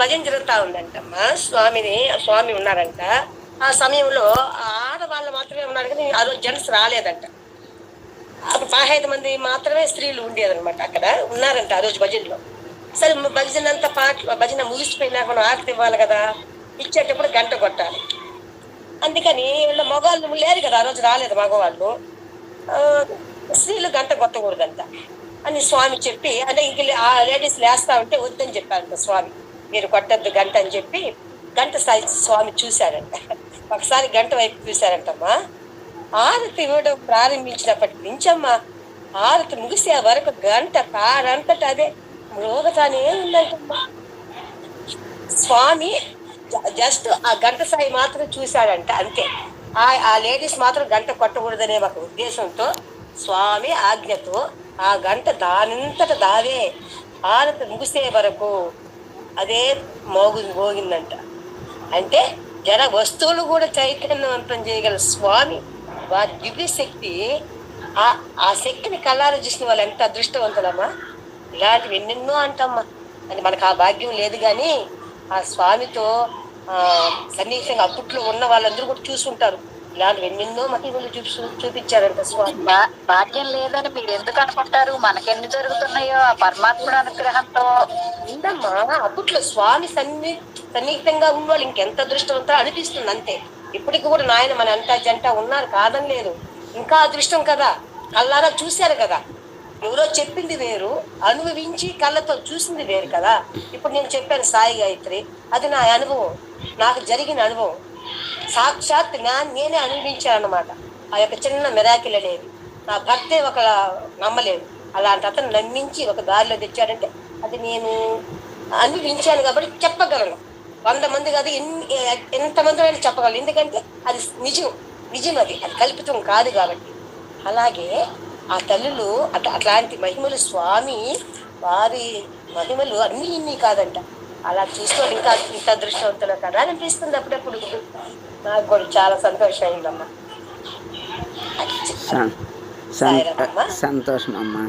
భజన జరుగుతూ ఉందంటమ్మా. స్వామిని స్వామి ఉన్నారంట. ఆ సమయంలో ఆ ఆడవాళ్ళు మాత్రమే ఉన్నారు కానీ ఆ రోజు జెంట్స్ రాలేదంట. అప్పుడు పదహైదు మంది మాత్రమే స్త్రీలు ఉండేదన్నమాట అక్కడ. ఉన్నారంట ఆ రోజు భజనలో. సరే భజన అంతా పాటలు భజన ముగిసిపోయినా మనం ఆకలి ఇవ్వాలి కదా. ఇచ్చేటప్పుడు గంట కొట్టాలి. అందుకని వీళ్ళ మగవాళ్ళు లేరు కదా ఆ రోజు రాలేదు మగవాళ్ళు. స్త్రీలు గంట కొట్టకూడదంట అని స్వామి చెప్పి అంటే ఇంక లే- ఆ లేడీస్ లేస్తా ఉంటే వద్దని చెప్పారంట స్వామి. మీరు కొట్టద్దు గంట అని చెప్పి గంట సాయి స్వామి చూశారంట. ఒకసారి గంట వైపు చూశారంటమ్మా. ఆరతి ఇవ్వడం ప్రారంభించినప్పటి నుంచమ్మా ఆరతి ముగిసే వరకు గంట కారంతట అదే మృగతానే ఉందంటమ్మా. స్వామి జస్ట్ ఆ గంట సాయి మాత్రం చూశాడంట అంతే. ఆ ఆ లేడీస్ మాత్రం గంట కొట్టకూడదనే ఒక ఉద్దేశంతో స్వామి ఆజ్ఞతో ఆ గంట దానంతట దావే ఆరతి ముగిసే వరకు అదే మోగు మోగిందంట. అంటే జన వస్తువులు కూడా చైతన్యవంతం చేయగల స్వామి వారి దివ్య శక్తి ఆ ఆ శక్తిని కళ్ళారా చూసిన వాళ్ళు ఎంత అదృష్టవంతులమ్మా? ఇలాంటివి ఎన్నెన్నో అంటమ్మా. అంటే మనకు ఆ భాగ్యం లేదు కానీ ఆ స్వామితో సన్నిహితంగా అప్పట్లో ఉన్న వాళ్ళందరూ కూడా చూసుంటారు. ఇలాంటివి ఎన్నెన్నో మహిమలు చూపి చూపించారంట స్వామి. భాగ్యం లేదని మీరు ఎందుకు అనుకుంటారు? మనకెన్ని జరుగుతున్నాయో ఆ పరమాత్ముడు అనుగ్రహంతో. ఉందమ్మా అప్పట్లో స్వామి సన్ని సన్నిహితంగా ఉన్నవాళ్ళు ఇంకెంత అదృష్టవంతో అనిపిస్తుంది అంతే. ఇప్పటికి కూడా నాయన మన అంతా జంట ఉన్నారు కాదని లేదు. ఇంకా అదృష్టం కదా. కళ్ళారా చూశారు కదా. ఎవరో చెప్పింది వేరు అనుభవించి కళ్ళతో చూసింది వేరు కదా. ఇప్పుడు నేను చెప్పాను సాయి గాయత్రి అది నా అనుభవం. నాకు జరిగిన అనుభవం. సాక్షాత్ నా నేనే అనుభవించాను అనమాట ఆ యొక్క చిన్న మెరాకిల్ అనేది. నా భర్తే ఒక నమ్మలేదు. అలాంటి అతను నమ్మించి ఒక దారిలో తెచ్చాడంటే అది నేను అనుభవించాను కాబట్టి చెప్పగలను. వంద మంది కాదు ఎన్ని ఎంతమంది అయినా చెప్పగలను. ఎందుకంటే అది నిజం. నిజం అది. అది కల్పితం కాదు కాబట్టి. అలాగే ఆ తల్లులు అట్లా అట్లాంటి మహిమలు స్వామి వారి మహిమలు అన్నీ ఇన్ని కాదంట. అలా చూస్తే ఇంకా ఇంత అదృష్టవంతులు కదా అనిపిస్తుంది అప్పుడప్పుడు. నాకు కూడా చాలా సంతోషం అయిందమ్మా సంతోషం అమ్మా.